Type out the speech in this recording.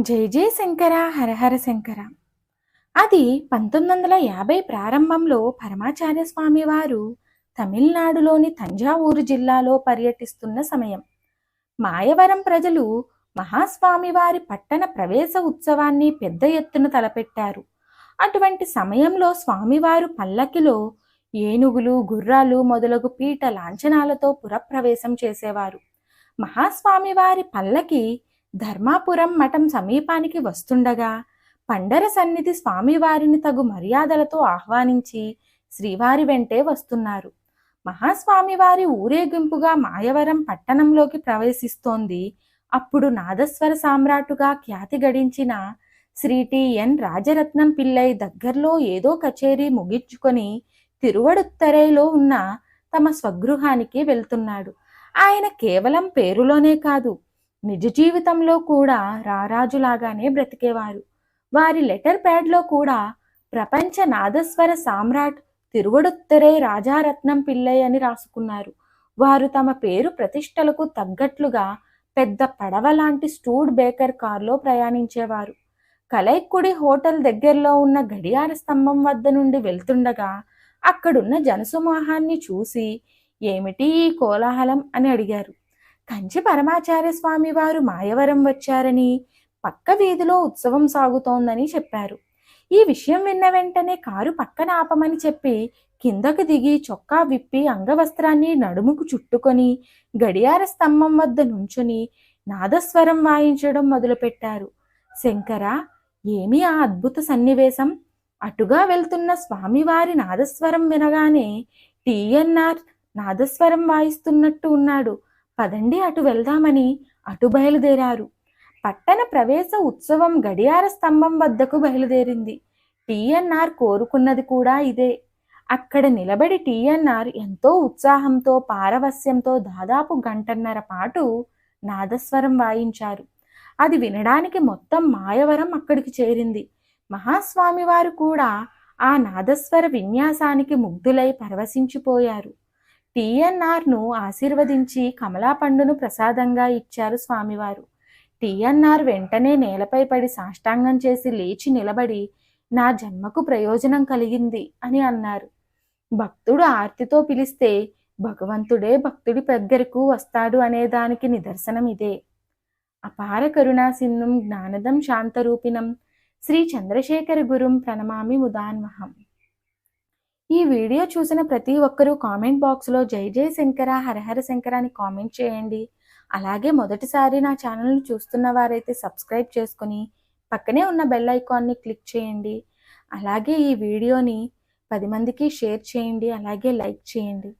జై జై శంకర హరహర శంకర. అది పంతొమ్మిది వందల యాభై ప్రారంభంలో పరమాచార్య స్వామి వారు తమిళనాడులోని తంజావూరు జిల్లాలో పర్యటిస్తున్న సమయం. మాయవరం ప్రజలు మహాస్వామి వారి పట్టణ ప్రవేశ ఉత్సవాన్ని పెద్ద ఎత్తున తలపెట్టారు. అటువంటి సమయంలో స్వామివారు పల్లకిలో ఏనుగులు గుర్రాలు మొదలగు పీట లాంఛనాలతో పురప్రవేశం చేసేవారు. మహాస్వామివారి పల్లకి ధర్మాపురం మఠం సమీపానికి వస్తుండగా పండర సన్నిధి స్వామివారిని తగు మర్యాదలతో ఆహ్వానించి శ్రీవారి వెంటే వస్తున్నారు. మహాస్వామివారి ఊరేగింపుగా మాయవరం పట్టణంలోకి ప్రవేశిస్తోంది. అప్పుడు నాదస్వర సామ్రాటుగా ఖ్యాతి గడించిన శ్రీ టిఎన్ రాజరత్నం పిల్లై దగ్గరలో ఏదో కచేరీ ముగించుకొని తిరువడుత్తరైలో ఉన్న తమ స్వగృహానికి వెళ్తున్నాడు. ఆయన కేవలం పేరులోనే కాదు నిజ జీవితంలో కూడా రారాజులాగానే బ్రతికేవారు. వారి లెటర్ ప్యాడ్లో కూడా ప్రపంచ నాదస్వర సామ్రాట్ తిరువడుత్తరే రాజారత్నం పిల్లై అని రాసుకున్నారు. వారు తమ పేరు ప్రతిష్టలకు తగ్గట్లుగా పెద్ద పడవ లాంటి స్టూడ్ బేకర్ కారులో ప్రయాణించేవారు. కలైక్కుడి హోటల్ దగ్గరలో ఉన్న గడియార స్తంభం వద్ద నుండి వెళ్తుండగా అక్కడున్న జనసమూహాన్ని చూసి ఏమిటి ఈ కోలాహలం? అని అడిగారు. కంచి పరమాచార్య స్వామి వారు మాయవరం వచ్చారని పక్క వీధిలో ఉత్సవం సాగుతోందని చెప్పారు. ఈ విషయం విన్న వెంటనే కారు పక్కన ఆపమని చెప్పి కిందకు దిగి చొక్కా విప్పి అంగవస్త్రాన్ని నడుముకు చుట్టుకొని గడియార స్తంభం వద్ద నుంచుని నాదస్వరం వాయించడం మొదలుపెట్టారు. శంకర ఏమి ఆ అద్భుత సన్నివేశం? అటుగా వెళ్తున్న స్వామివారి నాదస్వరం వినగానే టీఎన్ఆర్ నాదస్వరం వాయిస్తున్నట్టు ఉన్నాడు. పదండి అటు వెళ్దామని. అటు బయలుదేరారు. పట్టణ ప్రవేశ ఉత్సవం గడియార స్తంభం వద్దకు బయలుదేరింది. టీఎన్ఆర్ కోరుకున్నది కూడా ఇదే. అక్కడ నిలబడి టీఎన్ఆర్ ఎంతో ఉత్సాహంతో పారవస్యంతో దాదాపు గంటన్నర పాటు నాదస్వరం వాయించారు. అది వినడానికి మొత్తం మాయవరం అక్కడికి చేరింది. మహాస్వామి వారు కూడా ఆ నాదస్వర విన్యాసానికి ముగ్ధులై పరవశించిపోయారు. టీఎన్ఆర్ను ఆశీర్వదించి కమలా పండును ప్రసాదంగా ఇచ్చారు స్వామివారు. టీఎన్ఆర్ వెంటనే నేలపై పడి సాష్టాంగం చేసి లేచి నిలబడి నా జన్మకు ప్రయోజనం కలిగింది అని అన్నారు. భక్తుడు ఆర్తితో పిలిస్తే భగవంతుడే భక్తుడి దగ్గరకు వస్తాడు అనే దానికి నిదర్శనం ఇదే. అపార కరుణా సింధుం జ్ఞానదం శాంతరూపిణం. శ్రీ చంద్రశేఖర గురుం ప్రణమామి ముదాన్వహం ఈ వీడియో చూసిన ప్రతి ఒక్కరూ కామెంట్ బాక్స్లో జై జై శంకర హరహర శంకర అని కామెంట్ చేయండి. అలాగే మొదటిసారి నా ఛానల్ని చూస్తున్న వారైతే సబ్స్క్రైబ్ చేసుకుని పక్కనే ఉన్న బెల్ ఐకాన్ని క్లిక్ చేయండి. అలాగే ఈ వీడియోని పది మందికి షేర్ చేయండి. అలాగే లైక్ చేయండి.